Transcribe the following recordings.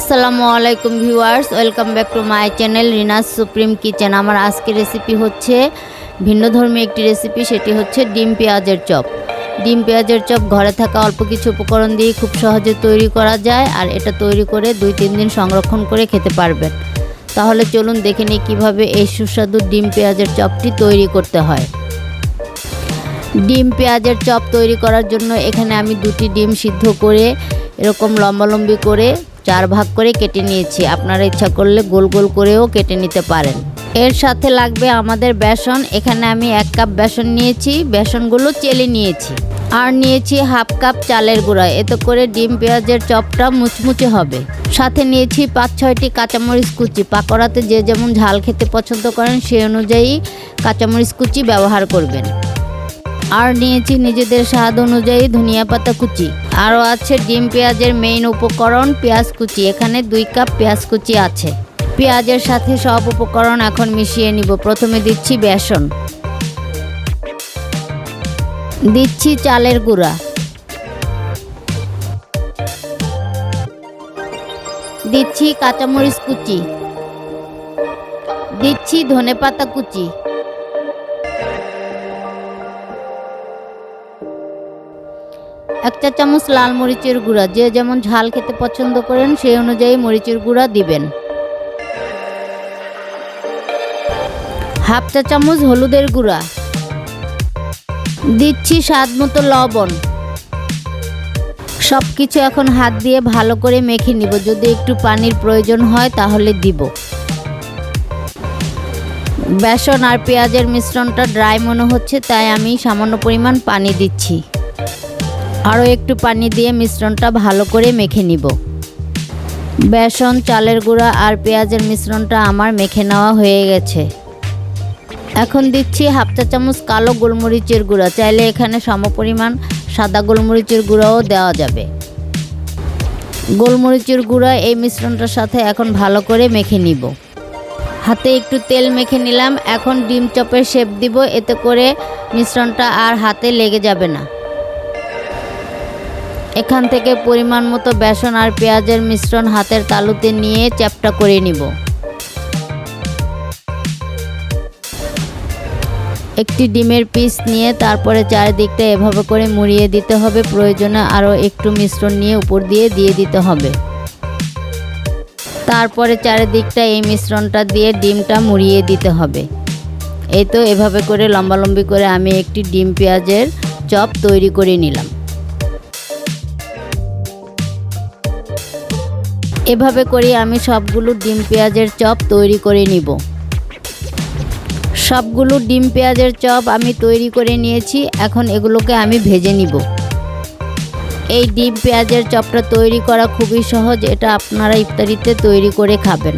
আসসালামু আলাইকুম viewers, welcome back to my channel Rina's supreme kitchen. আমার আজকের রেসিপি হচ্ছে ভিন্ন ভিন্নধর্মী একটি রেসিপি সেটি হচ্ছে ডিম পেঁয়াজের চপ। ডিম পেঁয়াজের চপ ঘরে থাকা অল্প কিছু উপকরণ দিয়ে খুব সহজে তৈরি করা যায় আর এটা তৈরি করে দুই তিন দিন সংরক্ষণ করে খেতে পারবেন। তাহলে চলুন দেখে নিই কীভাবে এই সুস্বাদু ডিম পেঁয়াজের চপটি তৈরি করতে হয়। ডিম পেঁয়াজের চপ তৈরি করার জন্য এখানে আমি দুটি ডিম সিদ্ধ করে এরকম লম্বালম্বি করে চার ভাগ করে কেটে নিয়েছি। আপনারা ইচ্ছা করলে গোল গোল করেও কেটে নিতে পারেন। এর সাথে লাগবে আমাদের বেসন। এখানে আমি এক কাপ বেসন নিয়েছি। বেসনগুলো চেলে নিয়েছি। আর নিয়েছি হাফ কাপ চালের গুঁড়া। এতে করে ডিম, পেঁয়াজের চপটা মুচমুচে হবে। সাথে নিয়েছি পাঁচ, ছয়টি কাঁচামরিচ কুচি। পাকোড়াতে যে যেমন ঝাল খেতে পছন্দ করেন সেই অনুযায়ী কাঁচামরিচ কুচি ব্যবহার করবেন। আর নিয়েছি নিজেদের স্বাদ অনুযায়ী ধনিয়া পাতা কুচি। আরও আছে ডিম পেঁয়াজের মেইন উপকরণ পেঁয়াজ কুচি। এখানে দুই কাপ পেঁয়াজ কুচি আছে। পেঁয়াজের সাথে সব উপকরণ এখন মিশিয়ে নিব। প্রথমে দিচ্ছি বেসন। দিচ্ছি চালের গুঁড়া। দিচ্ছি কাঁচামরিচ কুচি। দিচ্ছি ধনেপাতা কুচি। এক চা চামচ লাল মরিচের গুঁড়া। যে যেমন ঝাল খেতে পছন্দ করেন, সেই অনুযায়ী মরিচের গুঁড়া দিবেন। হাফ চা চামচ হলুদের গুঁড়া। দিচ্ছি স্বাদ মতো লবণ। সব কিছু এখন হাত দিয়ে ভালো করে মেখে নিব। যদি একটু পানির প্রয়োজন হয়, তাহলে দিব। বেসন আর পেঁয়াজের মিশ্রণটা ড্রাই মনে হচ্ছে, তাই আমি সামান্য পরিমাণ পানি দিচ্ছি। আরও একটু পানি দিয়ে মিশ্রণটা ভালো করে মেখে নিব। বেসন, চালের গুঁড়া আর পেঁয়াজের মিশ্রণটা আমার মেখে নেওয়া হয়ে গেছে। এখন দিচ্ছি হাফ চা চামচ কালো গোলমরিচের গুঁড়া। চাইলে এখানে সমপরিমাণ সাদা গোলমরিচের গুঁড়াও দেওয়া যাবে। গোলমরিচের গুঁড়া এই মিশ্রণটার সাথে এখন ভালো করে মেখে নিব। হাতে একটু তেল মেখে নিলাম। এখন ডিম চপের শেপ দিব। এতে করে মিশ্রণটা আর হাতে লেগে যাবে না। এখান থেকে পরিমাণ মতো বেসন আর পেঁয়াজের মিশ্রণ হাতের তালুতে নিয়ে চ্যাপটা করে নিব। একটি ডিমের পিস নিয়ে তারপরে চারিদিকটা এভাবে করে মুড়িয়ে দিতে হবে। প্রয়োজনে আরও একটু মিশ্রণ নিয়ে উপর দিয়ে দিয়ে দিতে হবে। তারপরে চারিদিকটা এই মিশ্রণটা দিয়ে ডিমটা মুড়িয়ে দিতে হবে। এই তো এভাবে করে লম্বালম্বি করে আমি একটি ডিম পেঁয়াজের চপ তৈরি করে নিলাম। এভাবে করে আমি সবগুলো ডিম পেঁয়াজের চপ তৈরি করে নিব। সবগুলো ডিম পেঁয়াজের চপ আমি তৈরি করে নিয়েছি, এখন এগুলোকে আমি ভেজে নিব। এই ডিম পেঁয়াজের চপটা তৈরি করা খুবই সহজ, এটা আপনারা ইফতারিতে তৈরি করে খাবেন।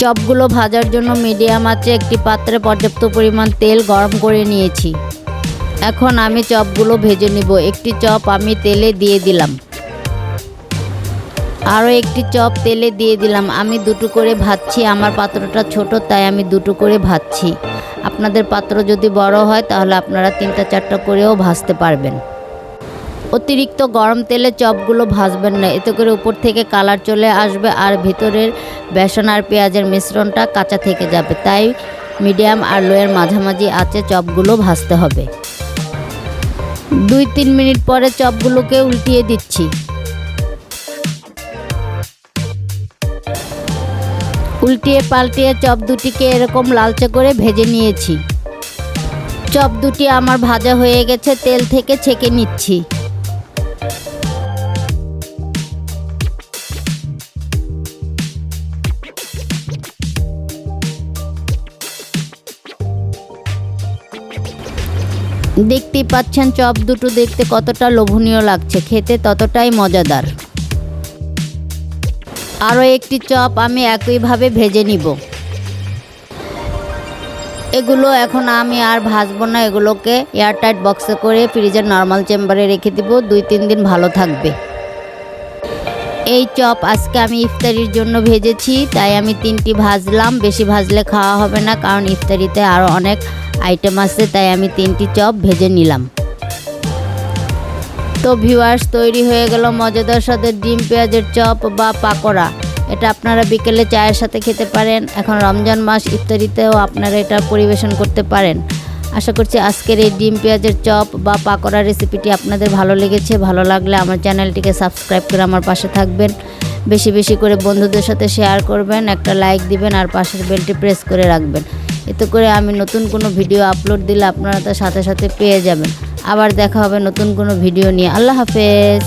চপগুলো ভাজার জন্য মিডিয়াম আঁচে একটি পাত্রে পর্যাপ্ত পরিমাণ তেল গরম করে নিয়েছি। এখন আমি চপগুলো ভেজে নিব। একটি চপ আমি তেলে দিয়ে দিলাম। আরও একটি চপ তেলে দিয়ে দিলাম। আমি দুটো করে ভাজছি, আমার পাত্রটা ছোট, তাই আমি দুটো করে ভাজছি। আপনাদের পাত্র যদি বড় হয়, তাহলে আপনারা তিনটা চারটা করেও ভাজতে পারবেন। অতিরিক্ত গরম তেলে চপগুলো ভাজবেন না। এতে করে উপর থেকে কালার চলে আসবে আর ভিতরের বেসন আর পেঁয়াজের মিশ্রণটা কাঁচা থেকে যাবে। তাই মিডিয়াম আর লোয়ের মাঝামাঝি আছে চপগুলো ভাজতে হবে। দুই তিন মিনিট পরে চপগুলোকে উল্টিয়ে দিচ্ছি। উল্টিয়ে পাল্টিয়ে চপ দুটিকে এরকম লালচে করে ভেজে নিয়েছি। চপ দুটি আমার ভাজা হয়ে গেছে, তেল থেকে ছেঁকে নিচ্ছি। দেখতেই পাচ্ছেন, চপ দুটো দেখতে কতটা লোভনীয় লাগছে, খেতে ততটাই মজাদার। আরও একটি চপ আমি একইভাবে ভেজে নিব। এগুলো এখন আমি আর ভাজবো না, এগুলোকে এয়ারটাইট বক্সে করে ফ্রিজের নর্মাল চেম্বারে রেখে দিব। দুই, তিন দিন ভালো থাকবে। এই চপ আজকে আমি ইফতারির জন্য ভেজেছি, তাই আমি তিনটি ভাজলাম। বেশি ভাজলে খাওয়া হবে না, কারণ ইফতারিতে আরও অনেক আইটেম আছে, তাই আমি তিনটি চপ ভেজে নিলাম। তো ভিউয়ার্স তৈরি হয়ে গেল মজাদার সাথে ডিম, পেঁয়াজের চপ বা পাকোড়া। এটা আপনারা বিকেলে চায়ের সাথে খেতে পারেন। এখন রমজান মাস ইত্যাদিতেও আপনারা এটা পরিবেশন করতে পারেন। আশা করছি আজকের এই ডিম, পেঁয়াজের চপ বা পাকোড়া রেসিপিটি আপনাদের ভালো লেগেছে। ভালো লাগলে আমার চ্যানেলটিকে সাবস্ক্রাইব করে আমার পাশে থাকবেন। বেশি বেশি করে বন্ধুদের সাথে শেয়ার করবেন, একটা লাইক দিবেন, আর পাশের বেলটি প্রেস করে রাখবেন। এতে করে আমি নতুন কোনো ভিডিও আপলোড দিলে আপনারা তার সাথে সাথে পেয়ে যাবেন। আবার দেখা হবে নতুন কোনো ভিডিও নিয়ে। আল্লাহ হাফেজ।